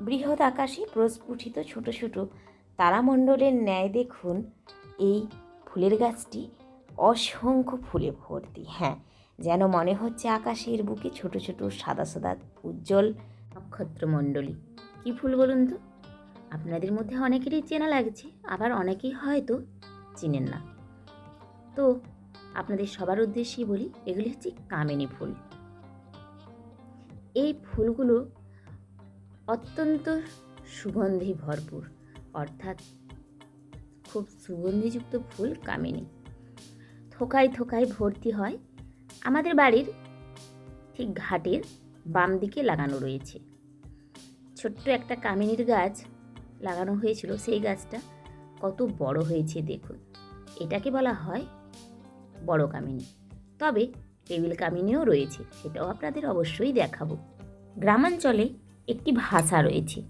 বৃহৎ আকাশে প্রস্ফুটিত ছোট ছোট তারামণ্ডলের ন্যায় দেখুন, এই ফুলের গাছটি অসংখ্য ফুলে ভর্তি। হ্যাঁ যেন মনে হচ্ছে আকাশের বুকে ছোট ছোট সাদা সাদা উজ্জ্বল নক্ষত্রমণ্ডলী। কি ফুল বলুন তো? আপনাদের মধ্যে অনেকেরই চেনা লাগছে, আবার অনেকেই হয়তো চিনেন না। তো আপনাদের সবার উদ্দেশ্যেই বলি, এগুলি হচ্ছে কামিনী ফুল। এই ফুলগুলো অত্যন্ত সুগন্ধি ভরপুর, অর্থাৎ খুব সুগন্ধিযুক্ত ফুল কামিনী। থোকায় থোকায় ভর্তি হয়। আমাদের বাড়ির ঠিক ঘাটের বাম দিকে লাগানো রয়েছে। ছোট্ট একটা কামিনীর গাছ লাগানো হয়েছিল সেই গাছটা। কত বড় হয়েছে দেখুন। এটাকে বলা হয় বড় কামিনী। তবে টেবিল কামিনীও রয়েছে, সেটাও আপনাদের অবশ্যই দেখাবো। গ্রামাঞ্চলে একটি ভাষা রয়েছে।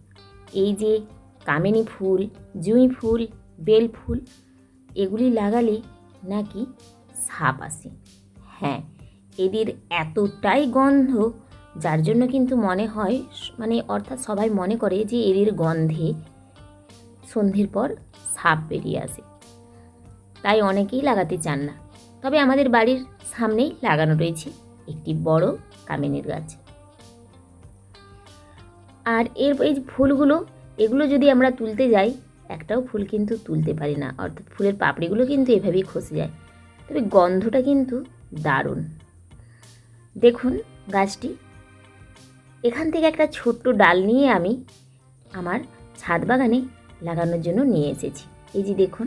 এই যে কামিনী ফুল, জুঁই ফুল, বেল ফুল, এগুলি লাগালে নাকি সাপ আসে। হ্যাঁ এদের এতটাই গন্ধ, যার জন্য কিন্তু মনে হয় মানে অর্থাৎ সবাই মনে করে যে এদের গন্ধে সন্ধ্যের পর সাপ বেরিয়ে আসে। তাই অনেকেই লাগাতে চান না। তবে আমাদের বাড়ির সামনেই লাগানো রয়েছে একটি বড় কামিনীর গাছ। আর এর এই ফুলগুলো, এগুলো যদি আমরা তুলতে যাই, একটাও ফুল কিন্তু তুলতে পারি না। অর্থাৎ ফুলের পাপড়িগুলো কিন্তু এভাবেই খসে যায়। তবে গন্ধটা কিন্তু দারুণ। দেখুন গাছটি। এখান থেকে একটা ছোট্ট ডাল নিয়ে আমি আমার ছাদ বাগানে লাগানোর জন্য নিয়ে এসেছি। এই যে দেখুন,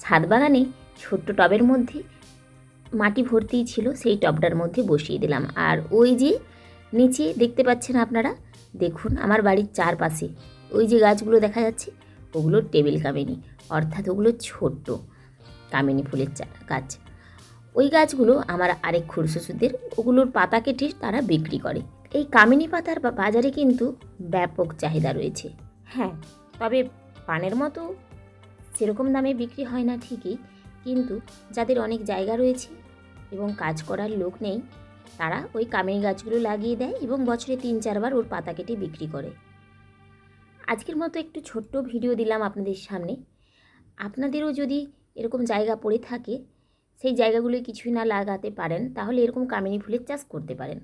ছাদ বাগানে ছোট্ট টবের মধ্যে মাটি ভর্তিই ছিল, সেই টবটার মধ্যে বসিয়ে দিলাম। আর ওই যে নিচে দেখতে পাচ্ছেন আপনারা দেখুন আমার বাড়ির চারপাশে। ওই যে গাছগুলো দেখা যাচ্ছে, ওগুলো টেবিল কামিনী, অর্থাৎ ওগুলো ছোট্ট কামিনী ফুলের চা গাছ। ওই গাছগুলো আমার আরেক খুরশ্বশুরদের ওগুলোর পাতা কেটে তারা বিক্রি করে। এই কামিনী পাতার বাজারে কিন্তু ব্যাপক চাহিদা রয়েছে। হ্যাঁ তবে পানের মতো সেরকম দামে বিক্রি হয় না ঠিকই, কিন্তু যাদের অনেক জায়গা রয়েছে এবং কাজ করার লোক নেই তারা ওই কামিনী গাছগুলো লাগিয়ে দেয় এবং বছরে তিন চারবার ওর পাতা কেটে বিক্রি করে। আজকের মতো একটু ছোট্ট ভিডিও দিলাম আপনাদের সামনে। আপনাদেরও যদি এরকম জায়গা পড়ে থাকে, সেই জায়গাগুলো কিছুই না লাগাতে পারেন, তাহলে এরকম কামিনী ফুলের চাষ করতে পারেন।